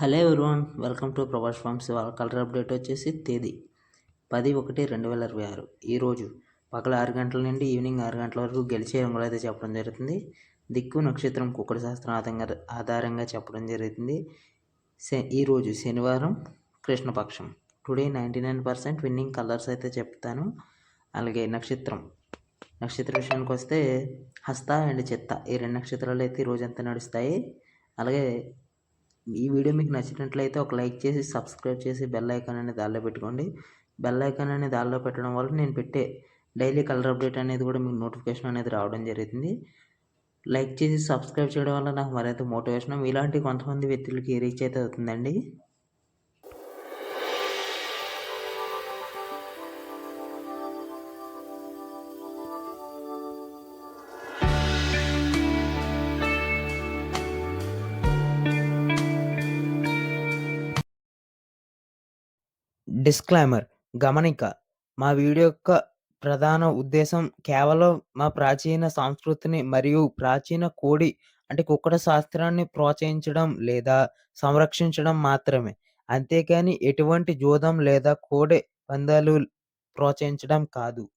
Hello everyone welcome to Prabhas farms. వాళ్ళ colour update వచ్చేసి తేదీ పది ఒకటి రెండు వేల ఇరవై ఆరు. ఈరోజు పగల ఆరు గంటల నుండి ఈవినింగ్ ఆరు గంటల వరకు గెలిచే రంగులు అయితే చెప్పడం జరుగుతుంది. దిక్కు నక్షత్రం కుక్కడి శాస్త్రం ఆధారంగా ఆధారంగా చెప్పడం జరుగుతుంది. శ ఈరోజు శనివారం కృష్ణపక్షం. Today ninety nine percent winning colours అయితే చెప్తాను. అలాగే నక్షత్రం. నక్షత్ర విషయానికి వస్తే హస్త అండ్ చిత్త. ఈ రెండు నక్షత్రాలు అయితే ఈ రోజంతా నడుస్తాయి. అలాగే ఈ వీడియో మీకు నచ్చినట్లయితే ఒక లైక్ చేసి సబ్స్క్రైబ్ చేసి బెల్ ఐకాన్ అనేది దానిలో పెట్టుకోండి. బెల్ ఐకాన్ అనేది దానిలో పెట్టడం వల్ల నేను పెట్టే డైలీ కలర్ అప్డేట్ అనేది కూడా మీకు నోటిఫికేషన్ అనేది రావడం జరుగుతుంది. లైక్ చేసి సబ్స్క్రైబ్ చేయడం వల్ల నాకు మరింత మోటివేషన్ ఇలాంటి కొంతమంది వ్యక్తులకి రీచ్ అయితే అవుతుందండి. డిస్క్లైమర్ గమనిక. మా వీడియో యొక్క ప్రధాన ఉద్దేశం కేవలం మా ప్రాచీన సంస్కృతిని మరియు ప్రాచీన కోడి అంటే కుక్కడ శాస్త్రాన్ని ప్రోత్సహించడం లేదా సంరక్షించడం మాత్రమే. అంతేకాని ఎటువంటి జూదం లేదా కోడె పందాలు ప్రోత్సహించడం కాదు.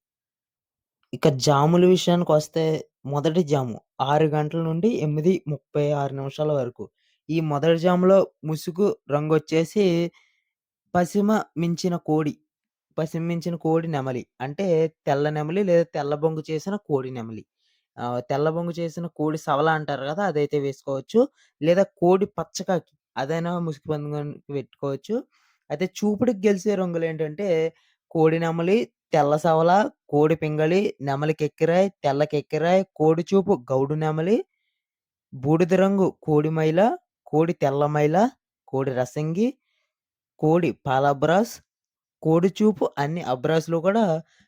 ఇక జాముల విషయానికి వస్తే మొదటి జాము ఆరు గంటల నుండి ఎనిమిది ముప్పై ఆరు నిమిషాల వరకు. ఈ మొదటి జాములో ముసుగు రంగు వచ్చేసి పసిమ మించిన కోడి. పసిమ మించిన కోడి నెమలి. అంటే తెల్ల నెమలి లేదా తెల్ల బొంగు చేసిన కోడి నెమలి. ఆహ్, తెల్ల బొంగు చేసిన కోడి సవల అంటారు గదా! అదైతే వేసుకోవచ్చు. లేదా కోడి పచ్చకాకి అదైనా ముసుగు పందెంకి పెట్టుకోవచ్చు. అయితే చూపుడుకి గెలిసే రంగులేంటంటే కోడి నెమలి, తెల్ల సవల, కోడి పింగళి, నెమలి కెక్కిరాయి, తెల్ల కెక్కిరాయి, కోడి చూపు గౌడు నెమలి, బూడిద రంగు కోడి మైల, కోడి తెల్ల మైల, కోడి రసంగి కోడి పాల అబ్రాస్, కోడి చూపు అన్ని అబ్రాస్‌లో కూడా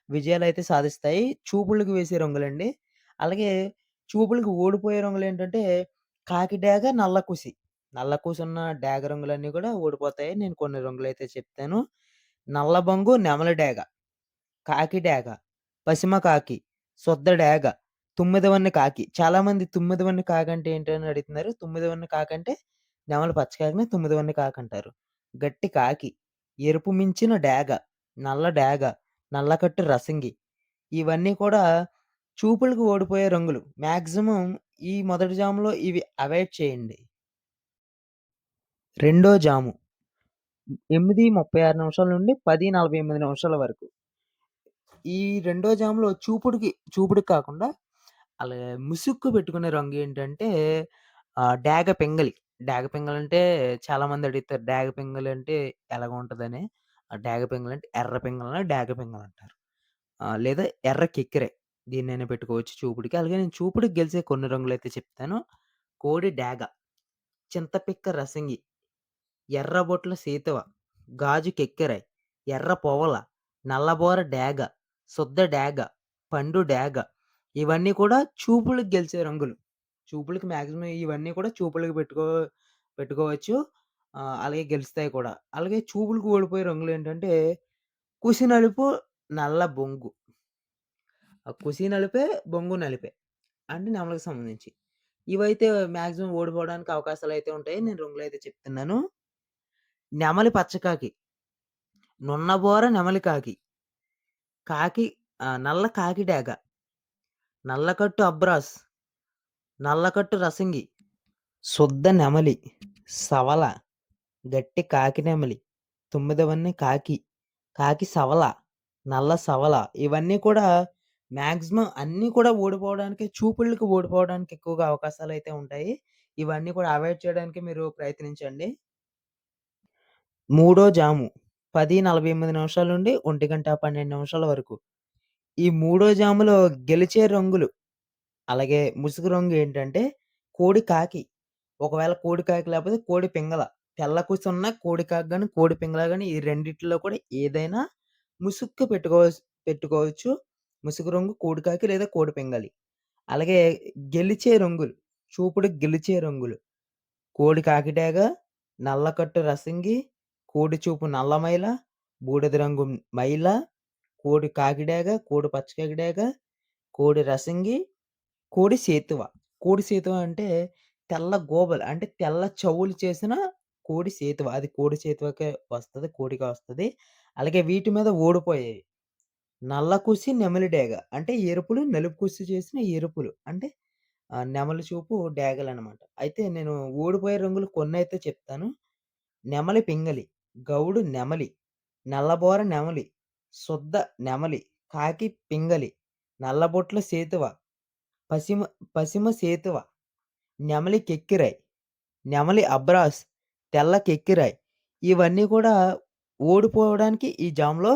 విజయాలైతే సాధిస్తాయి. చూపులకు వేసే రంగులండి. అలాగే చూపులకి ఓడిపోయే రంగులేంటంటే కాకి డాగ నల్ల కుసి. నల్ల కూసున్న డాగ రంగులన్నీ కూడా ఓడిపోతాయి. నేను కొన్ని రంగులైతే చెప్తాను. నల్ల బొంగు, నెమలి డేగ, కాకి డాగ పసిమ కాకి, శుద్ధ డేగ, తుమ్మిదవన్నె కాకి. చాలామంది తుమ్మిదవన్నె కాకంటే ఏంటని అడుగుతున్నారు. తుమ్మిదవన్నె కాకంటే నెమలి పచ్చకాకిని తుమ్మిదవన్నె కాకంటారు. గట్టి కాకి, ఎరుపు మించిన డేగ, నల్ల డేగ, నల్లకట్టు రసంగి. ఇవన్నీ కూడా చూపులకు ఓడిపోయే రంగులు. మాక్సిమం ఈ మొదటి జాములో ఇవి అవాయిడ్ చేయండి. రెండో జాము 8:36 నిమిషాల నుండి 10:48 నిమిషాల వరకు. ఈ రెండో జాములో చూపుడుకి చూపుడుకి కాకుండా అలాగే ముసుక్కు పెట్టుకునే రంగు ఏంటంటే ఆహ్, డేగ పెంగలి. డాగ పింగలంటే చాలామంది అడుగుతారు. డాగ పింగలంటే ఎలాగుంటదని. ఆ డాగ పింగలంటే ఎర్ర పింగళని డాగ పింగలంటారు. ఆహ్, లేదా ఎర్ర కెక్కిరే. దీన్నైనా పెట్టుకోవచ్చు చూపుడికి. అలాగే నేను చూపుడికి గెలిసే కొన్ని రంగులైతే చెప్తాను. కోడి డాగ, చింతపిక్క రసంగి, ఎర్ర బొట్ల గాజు కెక్కిరాయి, ఎర్ర పొవల, నల్లబోర డాగ, శుద్ధ డాగ, పండు డాగ ఇవన్నీ కూడా చూపుడుకి గెలిచే రంగులు. చూపులకి మాక్సిమం ఇవన్నీ కూడా చూపులకి పెట్టుకో పెట్టుకోవచ్చు. ఆహ్, అలాగే గెలుస్తాయి కూడా. అలాగే చూపులకు ఓడిపోయే రంగులేంటంటే కుసి నలుపు, నల్ల బొంగు. ఆ కుసి నలుపే, బొంగు నలుపే. అంటే నెమలికి సంబంధించి. ఇవైతే మాక్సిమం ఓడిపోవడానికి అవకాశాలైతే ఉంటాయి. నేను రంగులైతే చెప్తున్నాను. నెమలి పచ్చకాకి. నున్నబోర నెమలి కాకి. కాకి ఆహ్, నల్ల కాకి డేగ. నల్లకట్టు అబ్రాస్. నల్లకట్టు రసంగి. శుద్ధ నెమలి, సవల, గట్టి కాకి నెమలి, తొమ్మిదవన్నీ కాకి, కాకి సవల, నల్ల సవల ఇవన్నీ కూడా మ్యాక్సిమం అన్నీ కూడా ఓడిపోవడానికి చూపుళ్ళకి ఓడిపోవడానికి ఎక్కువగా అవకాశాలు అయితే ఉంటాయి. ఇవన్నీ కూడా అవాయిడ్ చేయడానికి మీరు ప్రయత్నించండి. మూడో జాము 10:48 నిమిషాల నుండి 1:12 నిమిషాల వరకు. ఈ మూడో జాములో గెలిచే రంగులు అలాగే ముసుగు రంగు ఏంటంటే కోడి కాకి. ఒకవేళ కోడి కాకి లేకపోతే కోడి పింగళ. తెల్ల కుసున్న కోడి కాకి గాని, కోడి పింగళ గాని ఈ రెండిట్లో కూడా ఏదైనా ముసుక్కు పెట్టుకోవచ్చు పెట్టుకోవచ్చు. ముసుగు రంగు కోడి కాకి లేదా కోడి పింగళి. అలాగే గెలిచే రంగులు, చూపుడు గెలిచే రంగులు. కోడి కాకి నల్లకట్టు రసంగి, కోడి చూపు నల్లమైల, బూడిద రంగు మైల, కోడి కాకిడాగ కోడి పచ్చ కాకిడాగ కోడి రసంగి, కోడి సేతువ. కోడి సేతువ అంటే తెల్ల గోబలు అంటే తెల్ల చెవులు చేసిన కోడి సేతువ. అది కోడి సేతువకే వస్తది. కోడికే వస్తది. అలాగే వీటి మీద ఓడిపోయాయి. నల్లకుసి, నెమలి డేగ. అంటే ఎరుపులు, నలుపు కుసి చేసిన ఎరుపులు. అంటే ఆహ్, నెమలి చూపు డేగలనమాట. అయితే నేను ఓడిపోయే రంగులు కొన్నైతే చెప్తాను. నెమలి పింగళి, గౌడు నెమలి, నల్లబోర నెమలి, సుద్ద నెమలి, కాకి పింగళి, నల్లబొట్ల సేతువ, పసిమ పసిమ సేతువ, నెమలి కెక్కిరాయి, నెమలి అబ్రాస్, తెల్ల కెక్కిరాయి. ఇవన్నీ కూడా ఓడిపోవడానికి ఈ జామ్‌లో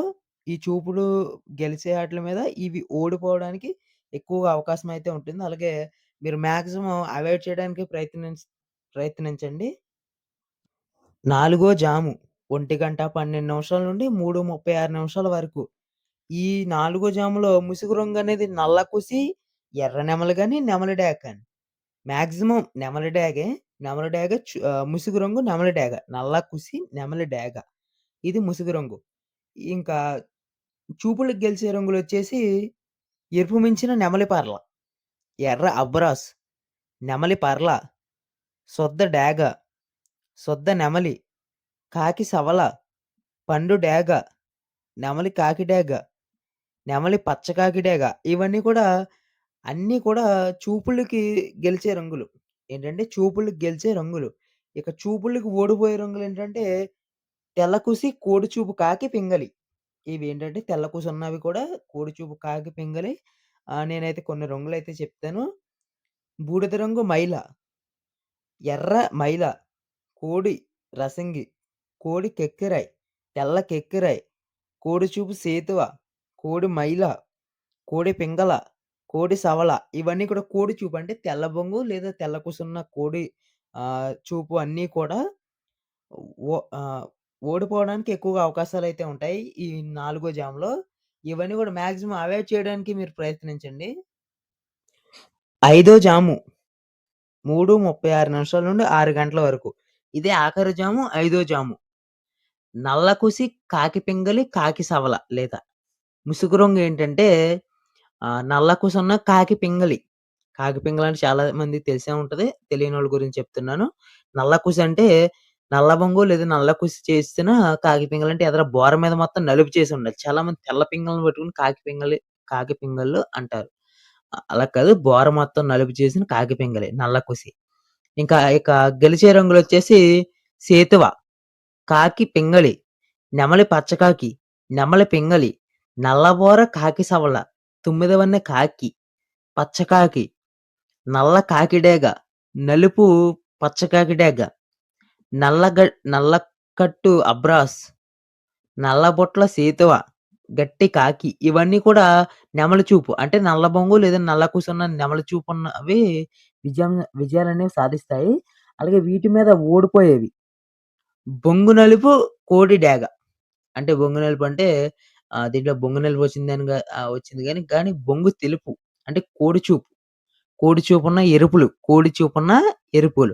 ఈ చూపుడు గెలిచే ఆటల మీద ఇవి ఓడిపోవడానికి ఎక్కువగా అవకాశం అయితే ఉంటుంది. అలాగే మీరు మ్యాక్సిమం అవాయిడ్ చేయడానికి ప్రయత్నించ్ ప్రయత్నించండి. నాలుగో జాము 1:12 నిమిషాల నుండి 3:36 నిమిషాల వరకు. ఈ నాలుగో జాములో ముసుగు రంగు అనేది నల్ల కుసి, ఎర్ర నెమలి గాని, నెమలి డేగ కానీ. మాక్సిమం నెమలి డాగే నెమలి డాగ చు ఆహ్, ముసుగు రంగు నెమలి డాగ నల్ల కుసి, నెమలి డేగ. ఇది ముసుగు రంగు. ఇంకా చూపులకు గెలిచే రంగులొచ్చేసి ఎరుపు మించిన నెమలి పర్ల, ఎర్ర అబ్రాస్, నెమలి పర్ల, సొద్ద డేగ, సొద్ద నెమలి, కాకి సవల, పండు డేగ, నెమలి కాకి డేగ, నెమలి పచ్చకాకి డేగ. ఇవన్నీ కూడా అన్నీ కూడా చూపులకి గెలిచే రంగులు. ఏంటంటే చూపులకి గెలిచే రంగులు. ఇక చూపులకి ఓడిపోయే రంగులేంటంటే తెల్లకుసి, తెల్లకూసి కోడిచూపు కాకి, పింగళి. ఇవేంటంటే తెల్లకుసి ఉన్నవి కూడా కోడిచూపు కాకి, పింగళి. ఆహ్, నేనైతే కొన్ని రంగులైతే చెప్తాను. బూడిద రంగు మైల, ఎర్ర మైల, కోడి రసంగి, కోడి కెక్కిరాయి, తెల్ల కెక్కిరాయి, కోడిచూపు సేతువ, కోడి మైల, కోడి పింగళ, కోడి సవల. ఇవన్నీ కూడా కోడి చూపు అంటే తెల్ల బొంగు లేదా తెల్ల కూసున్న కోడి ఆహ్, చూపు అన్నీ కూడా ఓ ఆహ్, ఓడిపోవడానికి ఎక్కువగా అవకాశాలైతే ఉంటాయి. ఈ నాలుగో జామ్‌లో. ఇవన్నీ కూడా మాక్సిమం అవాయిడ్ చేయడానికి మీరు ప్రయత్నించండి. ఐదో జాము 3:36 నిమిషాల నుండి 6 గంటల వరకు. ఇదే ఆఖరి జాము, ఐదో జాము. నల్ల కూసి కాకి పింగళి, కాకి సవల లేదా ముసుగు రంగు ఏంటంటే ఆ నల్ల కుసున్న కాకి పింగళి. కాకి పింగళి అంటే చాలా మందికి తెలిసే ఉంటది. తెలియనోళ్ళ గురించి చెప్తున్నాను. నల్ల అంటే నల్ల బొంగు లేదా నల్ల కుసి చేసిన కాకి పింగళి అంటే ఎదర బోర మీద మొత్తం నలుపు చేసి ఉండాలి. చాలామంది తెల్ల పింగళిని పట్టుకొని కాకి పింగళి కాకి పింగళ్ళు అంటారు. అ అలా కాదు బోర మొత్తం నలుపు చేసిన కాకి పింగళి నల్ల ఇంకా ఇక గెలిచే రంగులొచ్చేసి సేతువ, కాకి పింగళి, నెమలి పచ్చకాకి, నెమలి పింగళి, నల్లబోర కాకి సవల, తొమ్మిదవన్న కాకి, పచ్చకాకి, నల్ల కాకి డేగ, నలుపు పచ్చకాకి డేగ, నల్లగ నల్లకట్టు అబ్రాస్, నల్లబొట్ల సేతువ, గట్టి కాకి. ఇవన్నీ కూడా నెమలి చూపు. అంటే నల్ల బొంగు లేదా నల్ల కుసున్న నెమలి చూపున్నవి విజయం విజయాలనేవి సాధిస్తాయి. అలాగే వీటి మీద ఓడిపోయేవి. బొంగు నలుపు, కోడి డేగ. అంటే బొంగు నలుపు అంటే ఆ దీంట్లో బొంగు నలుపు వచ్చిందని గా వచ్చింది గానీ, కానీ బొంగు తెలుపు. అంటే కోడి చూపు. కోడి చూపున్న ఎరుపులు. కోడి చూపున్న ఎరుపులు.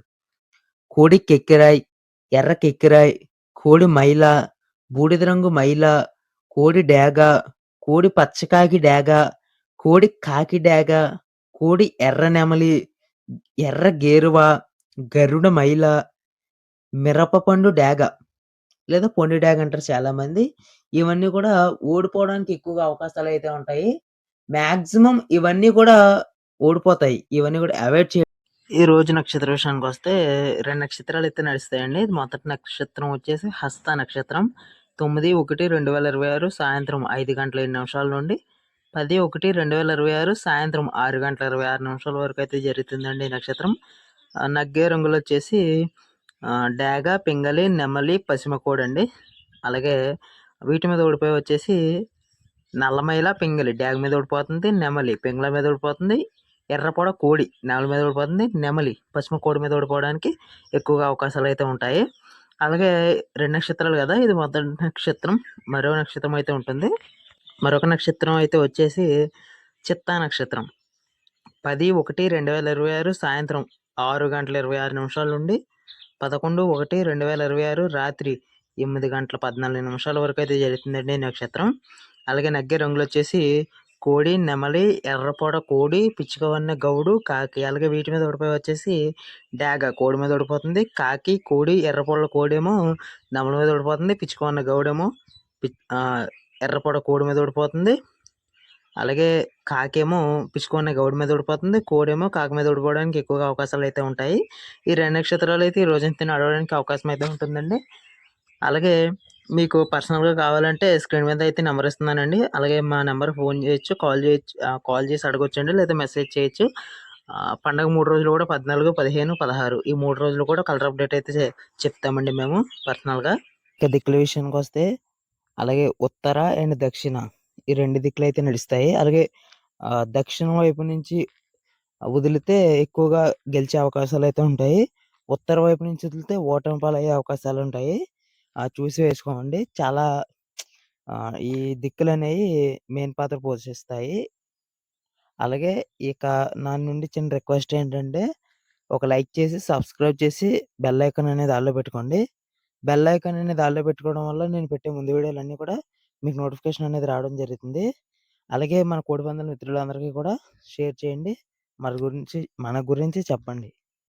కోడి కెక్కిరాయి, ఎర్ర కెక్కిరాయి, కోడి మైల, బూడిద రంగు మైల, కోడి డేగ, కోడి పచ్చకాకి డేగ, కోడి కాకి డేగ, కోడి ఎర్ర నెమలి, ఎర్ర గేరువ, గరుడ మైల, మిరపపండు డేగ. లేదా పొండి డేగ అంటారు చాలామంది. ఇవన్నీ కూడా ఓడిపోవడానికి ఎక్కువగా అవకాశాలైతే ఉంటాయి. మాక్సిమం ఇవన్నీ కూడా ఓడిపోతాయి. ఇవన్నీ కూడా అవాయిడ్ చే ఈ రోజు నక్షత్ర విషయానికొస్తే 2 నక్షత్రాలైతే నడుస్తాయండి. మొదటి నక్షత్రం వచ్చేసి హస్త నక్షత్రం. 9/1/2026 సాయంత్రం 5:07 నిమిషాల నుండి 10/1/2026 సాయంత్రం 6:26 నిమిషాల వరకు అయితే జరుగుతుందండి ఈ నక్షత్రం. ఆహ్, నగ్గే రంగులొచ్చేసి వచ్చేసి డాగ పింగళి, నెమలి, పసిమ కోడండి. అలాగే వీటి మీద ఓడిపోయి వచ్చేసి నల్లమైల, పింగళి. డాగ మీద ఓడిపోతుంది నెమలి, పింగళ మీద ఓడిపోతుంది, ఎర్రపొడ కోడి, నెమలి మీద ఓడిపోతుంది నెమలి, పసిమ కోడి మీద ఓడిపోవడానికి ఎక్కువగా అవకాశాలు అయితే ఉంటాయి. అలాగే రెండు నక్షత్రాలు కదా ఇది మొదటి నక్షత్రం. మరో నక్షత్రం అయితే ఉంటుంది. మరొక నక్షత్రం అయితే వచ్చేసి చిత్తా నక్షత్రం. 10/1/2026 సాయంత్రం 6:26 నిమిషాల నుండి 11/1/2026 రాత్రి 8:14 నిమిషాల వరకు అయితే జరుగుతుందండి నక్షత్రం. అలాగే నగ్గే రంగులొచ్చేసి కోడి, నెమలి, ఎర్రపొడ కోడి, పిచ్చుకవన్నె గౌడు, కాకి. అలాగే వీటి మీద ఓడిపోయి వచ్చేసి డాగ కోడి మీద ఓడిపోతుంది. కాకి, కోడి, ఎర్రపొడల కోడేమో నెమలి మీద ఓడిపోతుంది. పిచ్చుకవన్న గౌడేమో పి ఎర్రపొడ కోడి మీద ఓడిపోతుంది. అలాగే కాకేమో పిచ్చుకవన్నె గౌడి మీద ఊడిపోతుంది కోడేమో కాకి మీద ఊడిపోవడానికి ఎక్కువగా అవకాశాలు అయితే ఉంటాయి. ఈ రెండు నక్షత్రాలు అయితే ఈ రోజంతా నడవడానికి అవకాశం అయితే ఉంటుందండి. అలాగే మీకు పర్సనల్‌గా కావాలంటే స్క్రీన్ మీద అయితే నెంబర్ ఇస్తున్నానండి. అలాగే మా నెంబర్ ఫోన్ చేయొచ్చు, కాల్ చేయొచ్చు కాల్ చేసి అడగొచ్చండి. లేదా మెసేజ్ చేయొచ్చు. పండగ మూడు రోజులు కూడా 14, 15, 16 ఈ మూడు రోజులు కూడా కలర్ అప్డేట్ అయితే చెప్తామండి మేము పర్సనల్‌గా. ఇక దిక్కుల విషయానికొస్తే అలాగే ఉత్తర అండ్ దక్షిణ ఈ 2 దిక్కులైతే నడుస్తాయి. అలాగే దక్షిణం వైపు నుంచి వదిలితే ఎక్కువగా గెలిచే అవకాశాలు అయితే ఉంటాయి. ఉత్తర వైపు నుంచి వదిలితే ఓటమి పాలయ్యే అవకాశాలు ఉంటాయి చూసి వేసుకోండి. చాలా ఈ దిక్కులు అనేవి మెయిన్ పాత్ర పోషిస్తాయి. అలాగే ఇక నా నుండి చిన్న రిక్వెస్ట్ ఏంటంటే ఒక లైక్ చేసి, సబ్స్క్రైబ్ చేసి బెల్ ఐకాన్ అనేది ఆల్‌లో పెట్టుకోండి. బెల్ ఐకాన్ అనేది ఆల్‌లో పెట్టుకోవడం వల్ల నేను పెట్టే ముందు వీడియోలన్నీ కూడా మీకు నోటిఫికేషన్ అనేది రావడం జరుగుతుంది. అలాగే మన కోడిపందాల మిత్రులందరికీ కూడా షేర్ చేయండి. మన గురించి మన గురించి చెప్పండి.